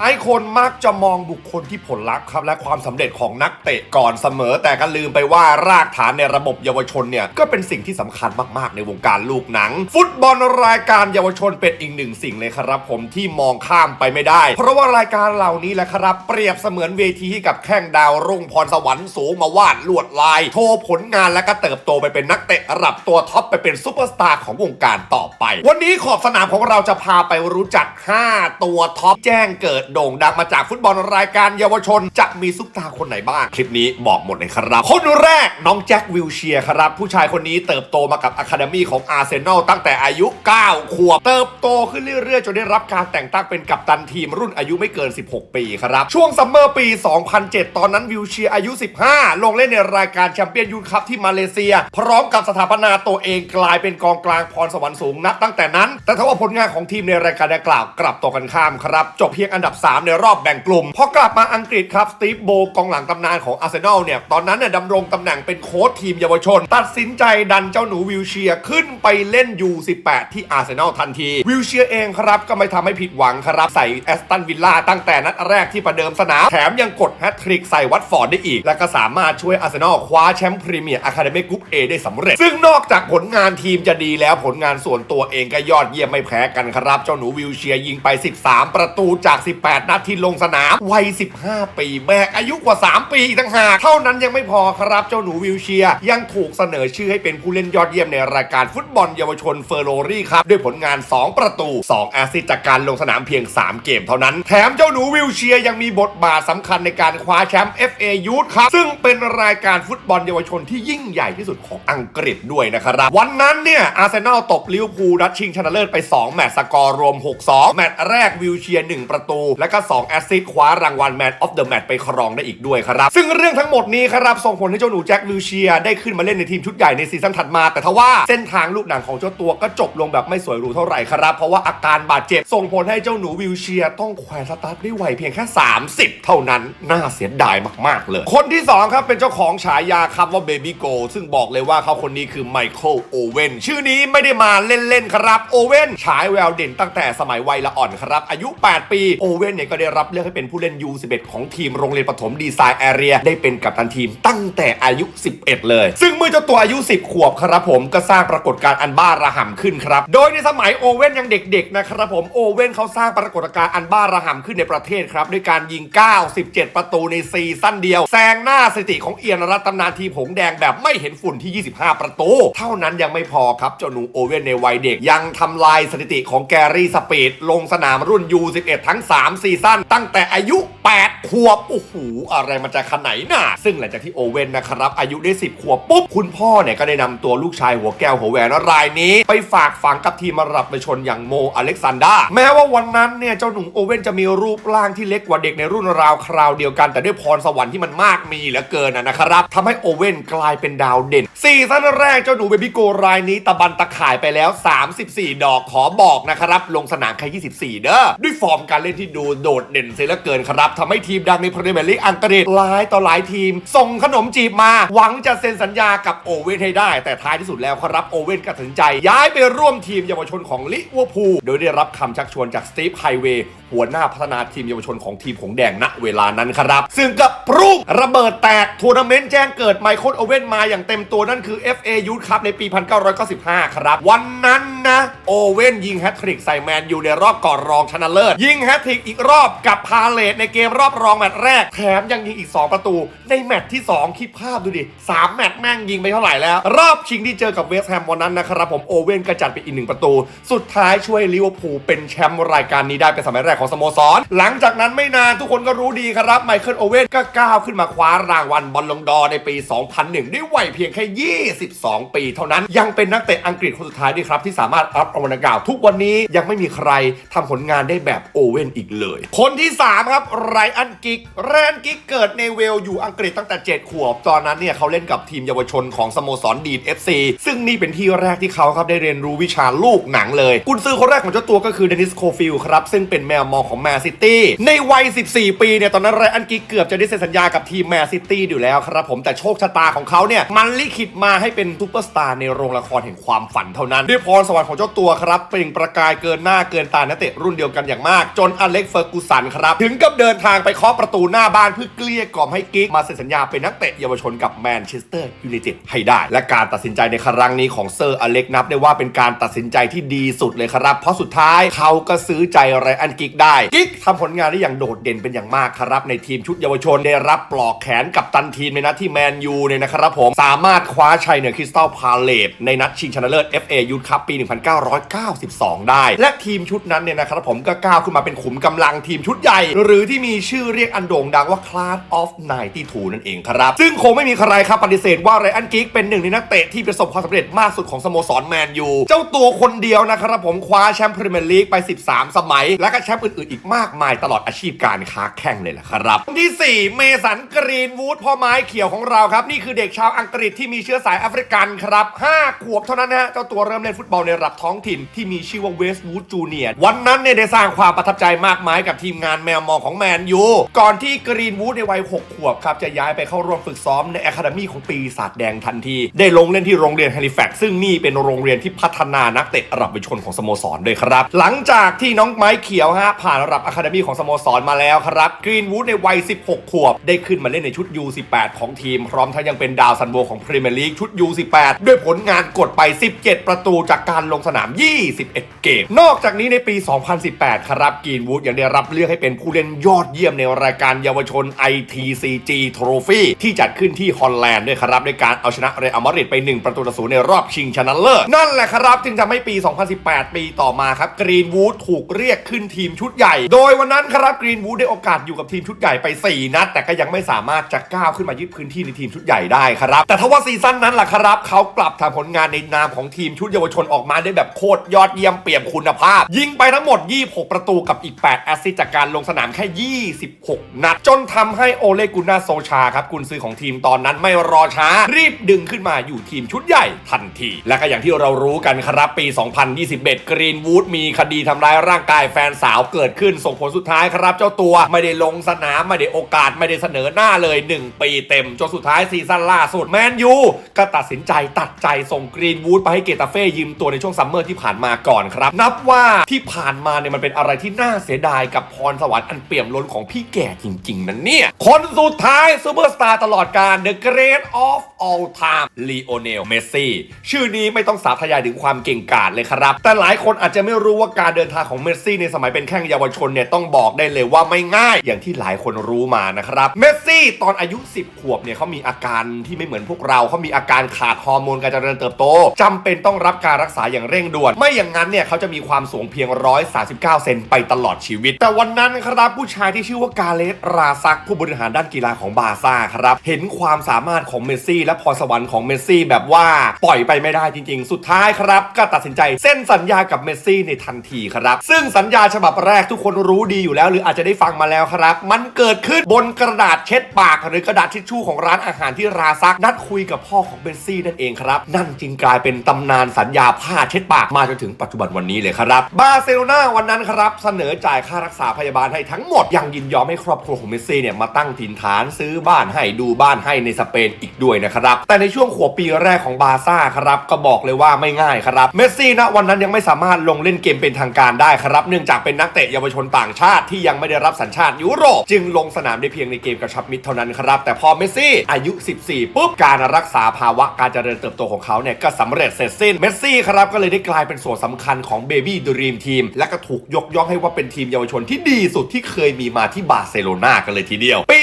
หลายคนมักจะมองบุคคลที่ผลลัพธ์ครับ และความสำเร็จของนักเตะก่อนเสมอ แต่ก็ลืมไปว่ารากฐานในระบบเยาวชนเนี่ย ก็เป็นสิ่งที่สำคัญมากๆ ในวงการลูกหนัง ฟุตบอลรายการเยาวชนเป็นอีกหนึ่งสิ่งเลยครับผมที่มองข้ามไปไม่ได้ เพราะว่ารายการเหล่านี้แหละครับ เปรียบเสมือนเวทีให้กับแข้งดาวรุ่งพรสวรรค์สูงมาวาดลวดลาย โชว์ผลงานและก็เติบโตไปเป็นนักเตะระดับตัวท็อปไปเป็นซูเปอร์สตาร์ของวงการต่อไป วันนี้ขอบสนามของเราจะพาไปรู้จัก 5 ตัวท็อปแจ้งเกิดโด่งดังมาจากฟุตบอลรายการเยาวชน จะมีซุปตาคนไหนบ้าง คลิปนี้บอกหมดเลยครับ คนแรกน้องแจ็ควิลเชียร์ครับ ผู้ชายคนนี้เติบโตมากับอะคาเดมี่ของอาร์เซนอลตั้งแต่อายุ 9 ขวบ เติบโตขึ้นเรื่อยๆ จนได้รับการแต่งตั้งเป็นกัปตันทีมรุ่นอายุไม่เกิน 16 ปีครับ ช่วงซัมเมอร์ปี 2007 ตอนนั้นวิลเชียร์อายุ 15 ลงเล่นในรายการแชมเปี้ยนยูคัพที่มาเลเซีย พร้อมกับสถาปนาตัวเองกลายเป็นกองกลางพรสวรรค์สูงนับตั้งแต่นั้น แต่ทว่าผลงานของทีมในรายการดังกล่าวกลับตกกันข้ามครับจบเพียงอันดับ3 ในรอบแบ่งกลุ่ม พอกลับมาอังกฤษครับสตีฟโบกองหลังตำนานของอาร์เซนอลเนี่ย ตอนนั้นเนี่ยดำรงตำแหน่งเป็นโค้ชทีมเยาวชน ตัดสินใจดันเจ้าหนูวิลเชียขึ้นไปเล่น U18 ที่อาร์เซนอลทันที วิลเชียเองครับก็ไม่ทำให้ผิดหวังครับ ใส่แอสตันวิลล่าตั้งแต่นัดแรกที่ประเดิมสนามแถมยังกดแฮตทริกใส่วัตฟอร์ดได้อีก และก็สามารถช่วยอาร์เซนอลคว้าแชมป์พรีเมียร์อะคาเดมี่กรุ๊ปเอได้สำเร็จ ซึ่งนอกจากผลงานทีมจะดีแล้วผลงานส่วนตัวเองก็ยอดเยี่ยมไม่แพ้กันครับเจ้าหนูวิลเชียยิงไป 13 ประตูจาก18 นัดที่ลงสนามวัย 15 ปีแบกอายุกว่า 3 ปีอีกต่างหากเท่านั้นยังไม่พอครับเจ้าหนูวิลเชียยังถูกเสนอชื่อให้เป็นผู้เล่นยอดเยี่ยมในรายการฟุตบอลเยาวชนเฟอร์โรรี่ครับ ด้วยผลงาน 2 ประตู 2 แอสซิสต์จากการลงสนามเพียง 3 เกมเท่านั้น แถมเจ้าหนูวิลเชียยังมีบทบาทสำคัญในการคว้าแชมป์ FA Youth ครับ ซึ่งเป็นรายการฟุตบอลเยาวชนที่ยิ่งใหญ่ที่สุดของอังกฤษด้วยนะครับ วันนั้นเนี่ยอาร์เซนอลตบลิเวอร์พูลนัดชิงชนะเลิศไป 2 แมตช์สกอร์รวม 6-2 แมตช์แรกวิลเชียร์1ประตูและก็ 2 แอสซิสคว้ารางวัลแมนออฟเดอะแมตช์ไปครองได้อีกด้วยครับ ซึ่งเรื่องทั้งหมดนี้ครับส่งผลให้เจ้าหนูแจ็ควิลเชียได้ขึ้นมาเล่นในทีมชุดใหญ่ในซีซั่นถัดมา แต่ทว่าเส้นทางลูกหนังของเจ้าตัวก็จบลงแบบไม่สวยหรูเท่าไหร่ครับ เพราะว่าอาการบาดเจ็บส่งผลให้เจ้าหนูวิลเชียต้องแขวนสตาร์ทได้วยวัยเพียงแค่ 30 เท่านั้นน่าเสียดายมากๆเลย คนที่ 2 ครับเป็นเจ้าของฉายาครับว่าเบบี้โกซึ่งบอกเลยว่าเขาคนนี้คือไมเคิลโอเว่นชื่อนี้ไม่ได้มาเล่นๆครับโอเว่นฉายแววเด่นตั้งแต่สมัยวัยละอ่อนครับอายุ 8 ปีโอเวว่นเนี่ยก็ได้รับเลือกให้เป็นผู้เล่น U11 ของทีมโรงเรียนปฐมดีไซน์แอเรียได้เป็นกัปตันทีมตั้งแต่อายุ 11 เลย ซึ่งเมื่อเจ้าตัวอายุ 10 ขวบครับผมก็สร้างปรากฏการณ์อันบ้าระห่ำขึ้นครับ โดยในสมัยโอเว่นยังเด็กๆนะครับผมโอเว่นเขาสร้างปรากฏการณ์อันบ้าระห่ำขึ้นในประเทศครับด้วยการยิง 97 ประตูในซีซั่นเดียวแซงหน้าสถิติของเอียนรัตตำนานทีมหงแดงแบบไม่เห็นฝุ่นที่ 25 ประตู เท่านั้นยังไม่พอครับเจ้าหนูโอเว่นในวัยเด็ก ยังทำลายสถิติของแกรี่สปีดลงสนามรุ่น U11 ทั้ง 3ซีซั่นตั้งแต่อายุ 8 ขวบ โอ้โห อะไรมันจะขนาดน่ะ ซึ่งหลังจากที่โอเว่นนะครับ อายุได้ 10 ขวบปุ๊บ คุณพ่อเนี่ยก็ได้นำตัวลูกชายหัวแก้วหัวแหวนรายนี้ ไปฝากฝังกับทีมรับไปชนอย่างโมอเล็กซานดราแม้ว่าวันนั้นเนี่ยเจ้าหนุ่มโอเว่นจะมีรูปร่างที่เล็กกว่าเด็กในรุ่นราวคราวเดียวกัน แต่ด้วยพรสวรรค์ที่มันมากมีเหลือเกินนะนะครับทำให้โอเว่นกลายเป็นดาวเด่นซีซั่นแรกเจ้าหนูเบบี้โกรายนี้ตะบันตะข่ายไปแล้ว 34 ดอกขอบอกนะครับลงสนามแค่ 24 เด้อด้วยฟอร์มการเล่นที่ดูโดดเด่นเสียเหลือเกินครับทำให้ทีมดังในพรีเมียร์ลีกอังกฤษหลายต่อหลายทีม ส่งขนมจีบมา หวังจะเซ็นสัญญากับโอเว่นให้ได้ แต่ท้ายที่สุดแล้วครับโอเว่นก็ตัดสินใจ ย้ายไปร่วมทีมเยาวชนของลิเวอร์พูลโดยได้รับคำชักชวนจากสตีฟไฮเวย์หัวหน้าพัฒนาทีมเยาวชนของทีมของแดงณเวลานั้นครับ ซึ่งกับปรุงระเบิดแตกทัวร์นาเมนต์แจ้งเกิดไมเคิลโอเว่นมาอย่างเต็มตัวนั่นคือ FA Youth Cup ในปี 1995 ครับ วันนั้นนะ โอเว่นยิงแฮตทริกใส่แมนอยู่ในรอบก่อนรองชนะเลิศ ยิงแฮตทริกอีกรอบกับพาเลตในเกมรอบรองแมตช์แรก แถมยังยิงอีก 2 ประตู ในแมตช์ที่ 2 คิดภาพดูดิ 3 แมตช์แม่งยิงไปเท่าไหร่แล้ว รอบชิงที่เจอกับเวสต์แฮมวันนั้นนะครับผมโอเว่นก็จัดไปอีกหนึ่งประตู สุดท้ายช่วยลิเวอร์พูลเป็นแชมป์รายการนี้ได้เป็นสมัยแรกของสโมสร หลังจากนั้นไม่นานทุกคนก็รู้ดีครับไมเคิลโอเว่นก็ก้าวขึ้นมาคว้ารางวัลบอลลงดอร์ในปี 2001 ด้วยวัยเพียงแค่ 22 ปี เท่านั้นยังเป็นนักเตะอังกฤษคนสุดท้ายด้วยครับที่สามารถรับรางวัลดังกล่าวทุกวันนี้ยังไม่มีใครทำผลงานได้แบบโอเว่นอีกเลย คนที่ 3 ครับไรอันกิกแรนกิกเกิดในเวลอยู่อังกฤษตั้งแต่ 7 ขวบ ตอนนั้นเนี่ยเขาเล่นกับทีมเยาวชนของสโมสรดีด FC ซึ่งนี่เป็นที่แรกที่เขาครับได้เรียนรู้วิชาลูกหนังเลย กุนซือคนแรกของเจ้าตัวก็คือเดนิสโคฟิลครับ ซึ่งเป็นแมวมองของแมนซิตี้ในวัย 14 ปีเนี่ยตอนนั้นไรอันกิกเกือบจะได้เซ็นสัญญากับทีมแมนซิตี้อยู่แล้วครับผมแต่โชคชะตาของเขาเนี่ยมันลิขิตมาให้เป็นซูเปอร์สตาร์ในโรงละครแห่งความฝันเท่านั้นด้วยพรสวรรค์ของเจ้าตัวครับเปล่งประกายเกินหน้าเกินตานักเตะรุ่นเดียวกันอย่างมาก จนอเล็กกเฟอร์กูสันครับ ถึงกับเดินทางไปเคาะประตูหน้าบ้านเพื่อเกลี้ยกล่อมให้กิ๊กมาเซ็นสัญญาเป็นนักเตะเยาวชนกับแมนเชสเตอร์ยูไนเต็ดให้ได้ และการตัดสินใจในครั้งนี้ของเซอร์อเล็กนับได้ว่าเป็นการตัดสินใจที่ดีสุดเลยครับ เพราะสุดท้ายเขาก็ซื้อใจไรอันกิกได้กิกทำผลงานได้อย่างโดดเด่นเป็นอย่างมากครับ ในทีมชุดเยาวชนได้รับปลอกแขนกับตันทีมในนัดที่แมนยูเนี่ยนะครับผมสามารถคว้าชัยเหนือคริสตัลพาเลตในนัดชิงชนะเลิศ FA Youth Cup ปี 1992 ได้ และทีมชุดนั้นเนี่ยนะครับผมก็ก้าวขึ้นมาเป็นขุมกำำลังทีมชุดใหญ่ หรือที่มีชื่อเรียกอันโด่งดังว่า Class of 92นั่นเองครับ ซึ่งคงไม่มีใครครับปฏิเสธว่าไรอันกิกเป็นหนึ่งในนักเตะที่ประสบความสำเร็จมากสุดของสโมสรแมนยู เจ้าตัวคนเดียวนะครับผมคว้าแชมป์พรีเมียร์ลีกไป 13 สมัย และก็แชมป์อื่นๆอีกมากมายตลอดอาชีพการค้าแข่งเลยแหละครับคนที่ 4 เมสันกรีนวูดพ่อไม้เขียวของเราครับนี่คือเด็กชาวอังกฤษที่มีเชื้อสายแอฟริกันครับ5ขวบเท่านั้นนะฮะเจ้าตัวเริ่มเล่นฟุตบอลในระดับท้องถิ่นที่มีชื่อว่าเวสต์วูดจูเนียร์วันนั้นเนี่ยได้สร้างความประทับใจมากมายกับทีมงานแมวมองของแมนยู ก่อนที่กรีนวูดในวัย 6 ขวบครับ จะย้ายไปเข้าร่วมฝึกซ้อมในอะคาเดมีของปีศาจแดงทันที ได้ลงเล่นที่โรงเรียนแฮลิแฟกซ์ซึ่งนี่เป็นโรงเรียนที่พัฒนานักเตะระดับเยาวชนของสโมสรด้วยครับ หลังจากที่น้องไม้เขียวฮะผ่านระดับอะคาเดมีของสโมสรมาแล้วครับกรีนวูดในวัย 16 ขวบ ได้ขึ้นมาเล่นในชุด U18 ของทีม พร้อมทั้งยังเป็นดาวซันโวของพรีเมียร์ลีกชุด U18 ด้วยผลงานกดไป 17 ประตูจากการลงสนาม 21 เกม นอกจากนี้ในปี 2018 ครับกรีนวูดยังได้รับเลือกให้เป็นผู้เล่นยอดเยี่ยมในรายการเยาวชน ITCG Trophy ที่จัดขึ้นที่ฮอลแลนด์ด้วยครับด้วยการเอาชนะเรอัลมาดริดไป 1 ประตูต่อศูนย์ในรอบชิงชนะเลิศนั่นแหละครับจึงทำให้ปี 2018 ปีต่อมาครับกรีนวูดถูกเรียกขึ้นทีมชุดใหญ่ โดยวันนั้นครับกรีนวูดได้โอกาสอยู่กับทีมชุดใหญ่ไป 4 นัด แต่ก็ยังไม่สามารถจะก้าวขึ้นมายึดพื้นที่ในทีมชุดใหญ่ได้ครับ แต่ทว่าซีซั่นนั้นแหละครับ เขากลับทำผลงานในนามของทีมชุดเยาวชนออกมาได้แบบโคตรยอดเยี่ยมเปี่ยมคุณภาพ ยิงไปทั้งหมด 26 ประตูกับอีก 8แอสซิสจากการลงสนามแค่ 26 นัด จนทำให้โอเลกุนาโซชาครับกุนซือของทีมตอนนั้นไม่รอช้า รีบดึงขึ้นมาอยู่ทีมชุดใหญ่ทันที และก็อย่างที่เรารู้กันครับปี 2021 กรีนวูดมีคดีทำร้ายร่างกายแฟนสาวเกิดขึ้นส่งผลสุดท้ายครับเจ้าตัวไม่ได้ลงสนามไม่ได้โอกาสไม่ได้เสนอหน้าเลย 1 ปีเต็มจนสุดท้ายซีซั่นล่าสุดแมนยูก็ตัดสินใจตัดใจส่งกรีนวูดไปให้เกตาเฟ่ยืมตัวในช่วงซัมเมอร์ที่ผ่านมาก่อนครับ นับว่าที่ผ่านมาเนี่ยมันเป็นอะไรที่น่าเสียดายกับพรสวรรค์อันเปี่ยมล้นของพี่แก่จริง ๆนั่นเนี่ย คนสุดท้ายซูเปอร์สตาร์ตลอดการ The Great of All Time Lionel Messi ชื่อนี้ไม่ต้องสาธยายถึงความเก่งกาจเลยครับ แต่หลายคนอาจจะไม่รู้ว่าการเดินทางของเมสซี่ในสมัยเป็นแข้งเยาวชนเนี่ยต้องบอกได้เลยว่าไม่ง่าย อย่างที่หลายคนรู้มานะครับเมสซี่ตอนอายุ 10 ขวบเนี่ยเขามีอาการที่ไม่เหมือนพวกเราเขามีอาการขาดฮอร์โมนการเจริญเติบโตจำเป็นต้องรับการรักษาอย่างเร่งด่วน ไม่อย่างนั้นเนี่ยเขาจะมีความสูงเพียง 139 เซนไปตลอดชีวิตแต่วันนั้นครับผู้ชายที่ชื่อว่ากาเลสราซักผู้บริหารด้านกีฬาของบาร์ซ่าครับเห็นความสามารถของเมสซี่ และพรสวรรค์ของเมสซี่แบบว่าปล่อยไปไม่ได้จริง ๆ สุดท้ายครับ ก็ตัดสินใจเส้นสัญญากับเมสซี่ในทันทีครับ ซึ่งสัญญาฉบับแรกทุกคนรู้ดีอยู่แล้ว หรืออาจจะได้ฟังมาแล้วครับ มันเกิดขึ้นบนกระดาษเช็ดปากหรือกระดาษทิชชู่ของร้านอาหารที่ราซักนัดคุยกับพ่อของเมสซี่นั่นเองครับ นั่นจึงกลายเป็นตำนานสัญญาผ้าเช็ดปากมาจนถึงปัจจุบันวันนี้เลยครับบาร์เซโลนาวันนั้นครับเสนอจ่ายค่ารักษาพยาบาลให้ทั้งหมดยังยินยอมให้ครอบครัวของเมสซี่เนี่ยมาตั้งถิ่นฐานซื้อบ้านให้ดูบ้านให้ในสเปนอีกด้วยนะครับ แต่ในช่วงขวบปีแรกของบาร์ซ่าครับก็บอกเลยว่าไม่ง่ายครับเมสซี่ณวันนั้นยังไม่สามารถลงเล่นเกมเป็นทางการได้ครับ เนื่องจากเป็นนักเตะเยาวชนต่างชาติที่ยังไม่ได้รับสัญชาติยุโรป จึงลงสนามได้เพียงในเกมกระชับมิตรเท่านั้นครับ แต่พอเมสซี่อายุ 14 ปุ๊บ การรักษาภาวะการเจริญเติบโตของเขาเนี่ยก็สำเร็จเสร็จสิ้นเมสซี่ครับก็เลยได้กลายเป็นส่วนสำคัญของเบบี้ดรีมทีมและก็ถูกยกย่องให้ว่าเป็นทีมเยาวชนที่ดีสุดที่เคยมีมาที่บาร์เซโลนากันเลยทีเดียว ปี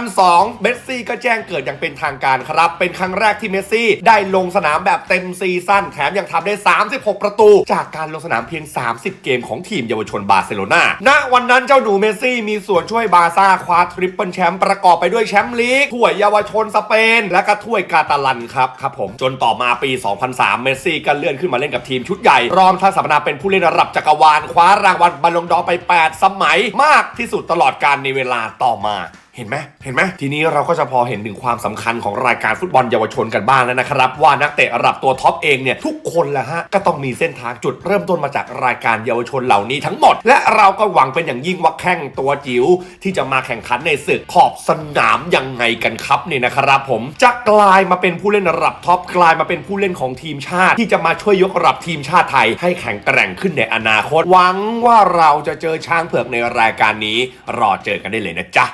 2002 เมสซี่ก็แจ้งเกิดอย่างเป็นทางการครับ เป็นครั้งแรกที่เมสซี่ได้ลงสนามแบบเต็มซีซั่นแถมยังทำได้ 36 ประตู จากการลงสนามเพียง 30 เกมของทีมเยาวชนบาร์เซโลนาณวันนั้นเจ้าหนูเมสซี่มีส่วนช่วยบาร์ซ่าคว้าทริปเปิลแชมป์ประกอบไปด้วยแชมป์ลีกถ้วยเยาวชนสเปน และก็ถ้วยกาตาลันครับครับผมจนต่อมาปี 2003 เมสซี่ก็เลื่อนขึ้นมาเล่นกับทีมชุดใหญ่ รอมทั้งสัมนาเป็นผู้เล่นระดับจักรวาลคว้ารางวัลบอลลงดอไป8 สมัยมากที่สุดตลอดการในเวลาต่อมา เห็นไหมเห็นไหมทีนี้เราก็จะพอเห็นถึงความสำคัญของรายการฟุตบอลเยาวชนกันบ้างแล้วนะครับ ว่านักเตะระดับตัวท็อปเองเนี่ยทุกคนแหละฮะก็ต้องมีเส้นทางจุดเริ่มต้นมาจากรายการเยาวชนเหล่านี้ทั้งหมด และเราก็หวังเป็นอย่างยิ่งว่าแข้งตัวจิ๋วที่จะมาแข่งขันในศึกขอบสนามยังไงกันครับเนี่ยนะครับผมจะกลายมาเป็นผู้เล่นระดับท็อปกลายมาเป็นผู้เล่นของทีมชาติ ที่จะมาช่วยยกระดับทีมชาติไทย ให้แข็งแกร่งขึ้นในอนาคต หวังว่าเราจะเจอช้างเผือกในรายการนี้รอเจอกันได้เลยนะจ๊ะ